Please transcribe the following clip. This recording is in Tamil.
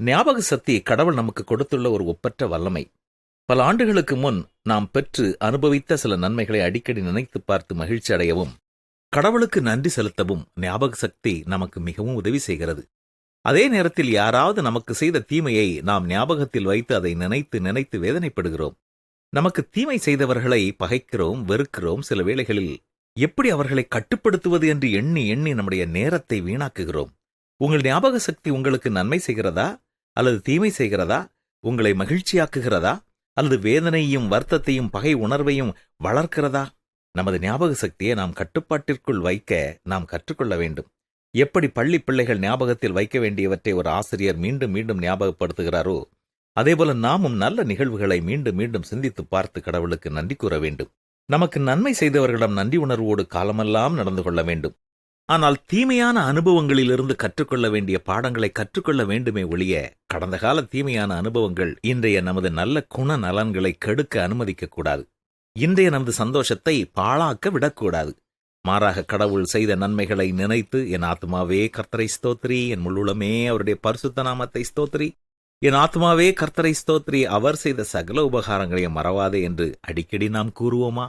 ஞாபக சக்தி கடவுள் நமக்கு கொடுத்துள்ள ஒரு ஒப்பற்ற வல்லமை. பல ஆண்டுகளுக்கு முன் நாம் பெற்று அனுபவித்த சில நன்மைகளை அடிக்கடி நினைத்து பார்த்து மகிழ்ச்சி அடையவும் கடவுளுக்கு நன்றி செலுத்தவும் ஞாபக சக்தி நமக்கு மிகவும் உதவி செய்கிறது. அதே நேரத்தில் யாராவது நமக்கு செய்த தீமையை நாம் ஞாபகத்தில் வைத்து அதை நினைத்து நினைத்து வேதனைப்படுகிறோம். நமக்கு தீமை செய்தவர்களை பகைக்கிறோம் வெறுக்கிறோம் சில வேளைகளில் எப்படி அவர்களை கட்டுப்படுத்துவது என்று எண்ணி எண்ணி நம்முடைய நேரத்தை வீணாக்குகிறோம். உங்கள் ஞாபக சக்தி உங்களுக்கு நன்மை செய்கிறதா? அல்லது தீமை செய்கிறதா? உங்களை மகிழ்ச்சியாக்குகிறதா? அல்லது வேதனையும் வருத்தத்தையும் பகை உணர்வையும் வளர்க்கிறதா? நமது ஞாபக சக்தியை நாம் கட்டுப்பாட்டிற்குள் வைக்க நாம் கற்றுக்கொள்ள வேண்டும். எப்படி பள்ளி பிள்ளைகள் ஞாபகத்தில் வைக்க வேண்டியவற்றை ஒரு ஆசிரியர் மீண்டும் மீண்டும் ஞாபகப்படுத்துகிறாரோ அதேபோல நாமும் நல்ல நிகழ்வுகளை மீண்டும் மீண்டும் சிந்தித்து பார்த்து கடவுளுக்கு நன்றி கூற வேண்டும். நமக்கு நன்மை செய்தவர்களிடம் நன்றி உணர்வோடு காலமெல்லாம் நடந்து கொள்ள வேண்டும். ஆனால் தீமையான அனுபவங்களிலிருந்து கற்றுக்கொள்ள வேண்டிய பாடங்களை கற்றுக்கொள்ள வேண்டுமே ஒழிய கடந்த கால தீமையான அனுபவங்கள் இன்றைய நமது நல்ல குண நலன்களை கெடுக்க அனுமதிக்க கூடாது. இன்றைய நமது சந்தோஷத்தை பாழாக்க விடக்கூடாது. மாறாக கடவுள் செய்த நன்மைகளை நினைத்து என் ஆத்மாவே கர்த்தரை ஸ்தோத்ரி என் முள்ளுளமே அவருடைய பரிசுத்த நாமத்தை ஸ்தோத்ரி என் ஆத்மாவே கர்த்தரை ஸ்தோத்ரி அவர் செய்த சகல உபகாரங்களையும் மறவாதே என்று அடிக்கடி நாம் கூறுவோமா?